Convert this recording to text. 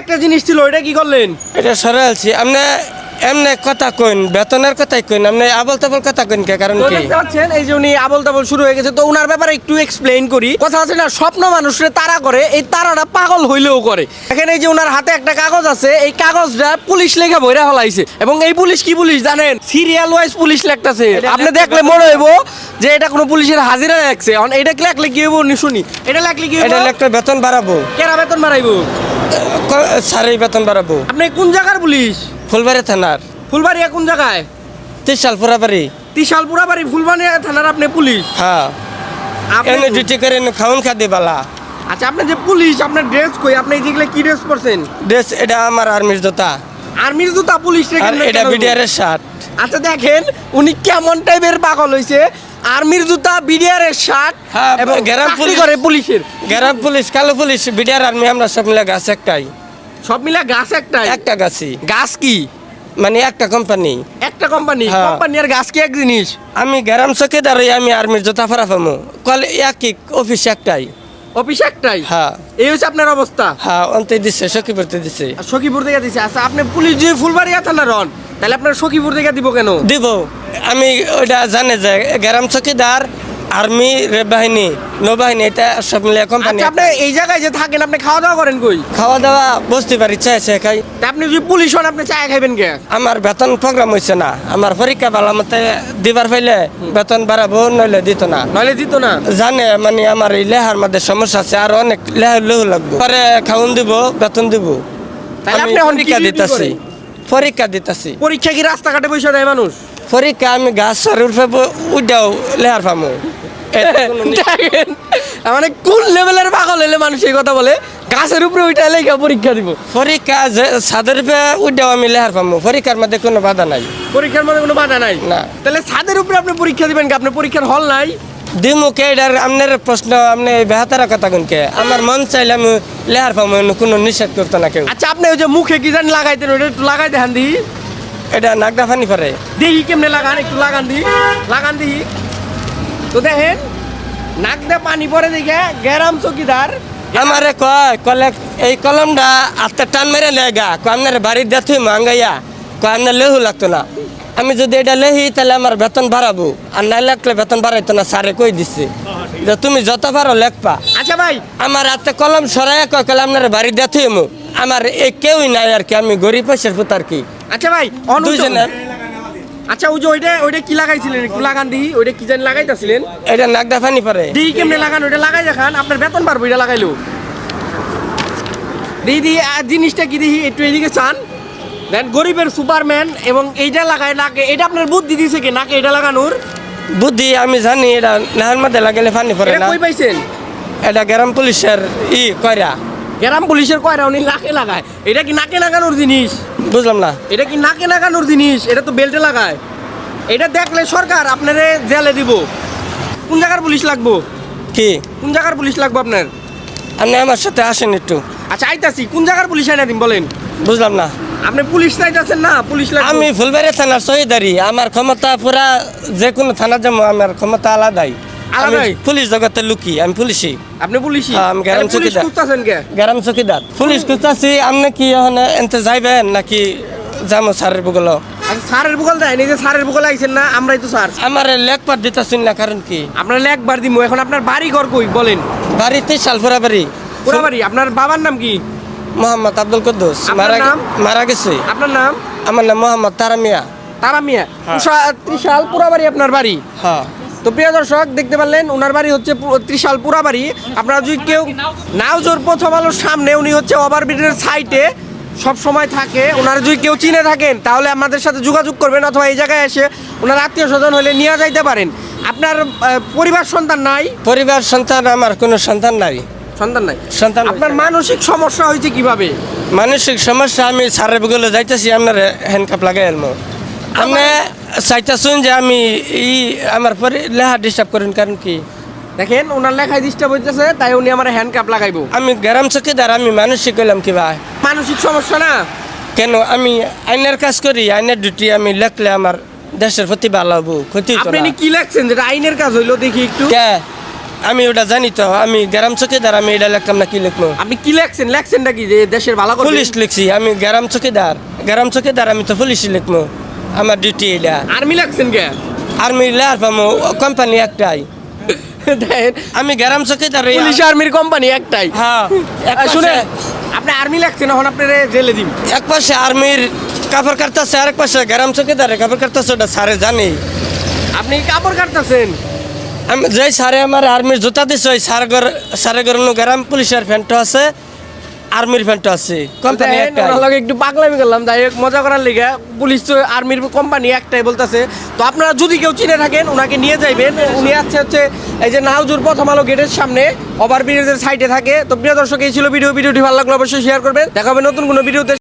একটা জিনিস ছিল ওইটা কি করলেন? এটা সরে আলছি আপনি এমনি কথা কইন বেতনের কথাই কইন আপনি আবল তাবল কথা কইন কে কারণ কি? পাচ্ছেন এই যে উনি আবল তাবল শুরু হয়ে গেছে তো ওনার ব্যাপারে একটু এক্সপ্লেইন করি। কথা আছে না স্বপ্ন মানুষের তারা করে এই তারাটা পাগল হইলেও করে। এখানে এই যে ওনার হাতে একটা কাগজ আছে এই কাগজটা পুলিশ লেখা বইরা হলাইছে এবং এই পুলিশ কি পুলিশ জানেন? সিরিয়াল ওয়াইজ পুলিশ লেখতেছে। আপনি দেখলে মনে হইব যে এটা কোনো পুলিশের হাজিরা লেখছে। এখন এটা লেখলে কি হইব নি শুনি। এটা লেখলে কি হইব? এটা একটা বেতন বাড়াবো। কেরা বেতন বাড়াইবো? সারি বেতন বাড়াবো। আপনি কোন জায়গার পুলিশ? ফুলবাড়ি থানার। ফুলবাড়িয়া কোন জায়গায়? তিরশাল পুরাবাড়ি তিশালপুরা বাড়ি ফুলবাড়িয়া থানার আপনি পুলিশ? হ্যাঁ। আপনি ডিউটি করে এনে খাউন খাদি বালা। আচ্ছা আপনি যে পুলিশ আপনার ড্রেস কই? আপনি যেগুলো কি ড্রেস পরছেন? ড্রেস এটা আমার আর্মির জুতা। আর্মির জুতা পুলিশ এটা বিডিআর এর শার্ট আচ্ছা দেখেন উনি কেমন টাইপের পাগল হইছে। আর্মির জুতা বিডিআর শার্ট হ্যাঁ, এবং গ্রাম পুলিশ। করে পুলিশের। গ্রাম পুলিশ কালো পুলিশ বিডিআর আর্মি আমরা সব মিলে গাছ একটাই। সব মিলে গাছ একটা একটা গাছি গাছ কি? মানে একটা কোম্পানি একটা কোম্পানি। কোম্পানি আর গাছ কি এক জিনিস? আমি গ্রাম চকিদার আমি আর্মির জুতা ফেরা পামু। কল একই অফিস একটাই। অফিস একটাই? হ্যাঁ। এই হচ্ছে আপনার অবস্থা? হ্যাঁ অন্তে দিচ্ছে সখীপুরতে দিচ্ছে আর সখীপুর থেকে দিছে। আচ্ছা আপনি পুলিশ যদি ফুলবাড়িয়া থানার হন তাহলে আপনার সখীপুর থেকে দিব কেন? দিব। আমি ওইটা জানে যে গ্রাম চকিদার আর্মি রেল বাহিনী নৌবাহিনী এটা সব মিলে কোম্পানি আচ্ছা আপনি এই জায়গায় যে থাকেন আপনি খাওয়া দাওয়া করেন কই? খাওয়া দাওয়া বসতে পারি চাইছে খাই। তা আপনি যদি পুলিশ হন আপনি চা খাইবেন কে? আমার বেতন প্রোগ্রাম হয়েছে না। আমার পরীক্ষা ভালো মতে দিবার পাইলে বেতন বাড়াবো নইলে দিত না। নইলে দিত না? জানে মানে আমার এই লেহার মধ্যে সমস্যা আছে আর অনেক লেহার লেহু লাগবে। পরে খাউন দিব বেতন দিব। তাহলে আমি আপনি এখন পরীক্ষা কি দিতেছি। করেন? পরীক্ষা দিতেছি। পরীক্ষা কি রাস্তাঘাটে বসে দেয় মানুষ? পরীক্ষা আমি গাছ সর উঠে উঠাও লেহার পামু। দেখেন, মানে কোন লেভেলের পাগল হলে মানুষ এই কথা বলে? গাছের উপরে ওইটা লেখা পরীক্ষা দিব। পরীক্ষা ছাদের উপরে উঠাও আমি লেহার পামু। পরীক্ষার মধ্যে কোনো বাধা নাই। পরীক্ষার মধ্যে কোনো বাধা নাই? না। তাহলে ছাদের উপরে আপনি পরীক্ষা দিবেন কি? আপনার পরীক্ষার হল নাই? দিমু কে এটার আপনার প্রশ্ন আপনি বেহাতারা কথা কোনকে আমার মন চাইলে আমি লেহার এনে কোনো নিষেধ করতো না কেউ। আচ্ছা আপনি ওই যে মুখে কি জানি লাগাইতেন ওইটা একটু লাগাই দেখান দিই এটা নাগদা ফানি পরে। দেখি কেমনে লাগান একটু লাগান দিই লাগান দিই তো দেখেন নাক দিয়ে পানি পরে দেখে গ্যারাম চকিদার। আমারে কয় কলে এই কলমটা আত্মা টান মেরে লেগা কয় আপনার বাড়ির দেখি মাঙ্গাইয়া কয় আপনার লেহু লাগতো না। আমি যদি এটা লেহি তাহলে আমার বেতন বাড়াবো আর না লাগলে বেতন বাড়াইতো না স্যারে কই দিচ্ছে যে তুমি যত পারো লেখপা আচ্ছা ভাই। আমার হাতে কলম সরাইয়া কয় কলে আপনার বাড়ির দেখি মু। আমার এই কেউই নাই আর কি আমি গরিব পয়সার পুত আর কি। আচ্ছা ভাই অনু দুইজনে আচ্ছা ওই যে ওইটা ওইটা কি লাগাইছিলেন? একটু লাগান দিই ওইটা কি জানি লাগাইতেছিলেন? এটা নাগদা ফানি পরে। দিই কেমনে লাগান ওইটা লাগাই দেখান আপনার বেতন পারব এটা লাগাইলো দিই আর জিনিসটা কি দিই একটু এদিকে চান। দেন গরিবের সুপারম্যান এবং এইটা লাগায় নাকে এটা আপনার বুদ্ধি দিছে কি নাকে এটা লাগানোর? বুদ্ধি আমি জানি এটা নাহার মধ্যে লাগালে ফানি এটা না। কই পাইছেন? এটা গ্রাম পুলিশের ই কয়রা গ্রাম পুলিশের কয়রা উনি নাকে লাগায়। এটা কি নাকে লাগানোর জিনিস? বুঝলাম না। এটা কি নাকে লাগানোর জিনিস? এটা তো বেল্টে লাগায়। এটা দেখলে সরকার আপনারে জেলে দিব। কোন জায়গার পুলিশ লাগবো? কি? কোন জায়গার পুলিশ লাগবো আপনার? আপনি আমার সাথে আসেন একটু। আচ্ছা আইতাছি। কোন জায়গার পুলিশ আইনা দিন বলেন? বুঝলাম না। আপনি পুলিশ চাইতেছেন না পুলিশ আমি ফুলবাড়ি থানার শহীদারি। আমার ক্ষমতা পুরা যে কোনো থানা যাব আমার ক্ষমতা আলাদাই। আলাদাই? পুলিশ জগতে লুকি আমি পুলিশই। আপনি পুলিশই? হ্যাঁ, আমি পুলিশ চৌকিদার। গ্রাম চকিদার। পুলিশ খুঁজতেছি আপনি কি এনতে যাইবেন নাকি যাব স্যারের বুগলো? আচ্ছা স্যারের বুকল দেয় যে স্যারের বুকল আইছেন না আমরাই তো স্যার। আমার লেখপার দিতেছেন না কারণ কি? আপনার একবার দিমু এখন আপনার বাড়ি ঘর কই বলেন। বাড়িতে সালপুরা বাড়ি। পুরা বাড়ি আপনার বাবার নাম কি? মোহাম্মদ আব্দুল কুদ্দুস। মারা নাম? মারা গেছে। আপনার নাম? আমার নাম মোহাম্মদ তারামিয়া তারা মিয়া। হ্যাঁ। পুরা বাড়ি আপনার বাড়ি? হ্যাঁ। তো প্রিয় দর্শক দেখতে পারলেন ওনার বাড়ি হচ্ছে ত্রিশাল পুরা বাড়ি। আপনারা যদি কেউ নাওজোর প্রথম আলোর সামনে উনি হচ্ছে ওভারব্রিজের সাইটে সব সময় থাকে ওনারা যদি কেউ চিনে থাকেন তাহলে আমাদের সাথে যোগাযোগ করবেন অথবা এই জায়গায় এসে ওনার আত্মীয় স্বজন হলে নিয়ে যাইতে পারেন। আপনার পরিবার সন্তান নাই? পরিবার সন্তান আমার কোনো সন্তান নাই। সন্তান নাই? সন্তান আপনার মানসিক সমস্যা হয়েছে কীভাবে? মানসিক সমস্যা আমি সারের বগলে যাইতেছি আপনার হ্যান্ডকাপ লাগাই আপনি চাইতেছুন যে আমি ই আমার পরি লেখা ডিস্টার্ব করেন কারণ কি? দেখেন ওনার লেখায় ডিস্টার্ব হইতেছে তাই উনি আমার হ্যান্ড কাপ লাগাইবো। আমি গ্রাম চকিদার আমি মানসিক কইলাম কি ভাই? মানসিক সমস্যা না? কেন? আমি আইনের কাজ করি আইনের ডিউটি আমি লেখলে আমার দেশের প্রতি ভালো হব ক্ষতি আপনি কি লেখছেন? যেটা আইনের কাজ হইল দেখি একটু। আমি ওটা জানি তো আমি গ্রাম চকিদার আমি এটা লিখতাম না কি লিখব? আপনি কি লেখছেন? লেখছেনটা কি? যে দেশের ভালো? পুলিশ লিখছি আমি গ্রাম চকিদার গ্রাম চকিদার আমি তো পুলিশই লিখব। আমার ডিউটি এটা। আর্মি লেখছেন কে? আর্মি লেয়ার পামো কোম্পানি একটাই। আমি গ্রাম চকিদার পুলিশ আর্মির কোম্পানি একটাই। হ্যাঁ শুনে আপনি আর্মি লাগছেন এখন আপনার জেলে দিন এক পাশে আর্মির কাপড় কাটতেছে আরেক পাশে গ্রাম চকিদারে কাপড় কাটতেছে ওটা সারে জানি। আপনি কাপড় কাটতেছেন? আমি যে সারে আমার আর্মির জুতা দিছে ওই সারে ঘর সারে ঘর গ্রাম পুলিশের প্যান্ট আছে। আর্মির ফ্যানটা আছে। কোম্পানি একটা লগে একটু পাগলামি করলাম যাই হোক মজা করার লিগে পুলিশ তো আর্মির কোম্পানি একটাই বলতেছে। তো আপনারা যদি কেউ চিনে থাকেন ওনাকে নিয়ে যাইবেন। উনি আছে হচ্ছে এই যে নাউজুর প্রথম আলো গেটের সামনে ওভার ব্রিজের সাইডে থাকে। তো প্রিয় দর্শক এই ছিল ভিডিও। ভিডিওটি ভালো লাগল অবশ্যই শেয়ার করবেন। দেখা হবে নতুন কোনো ভিডিওতে।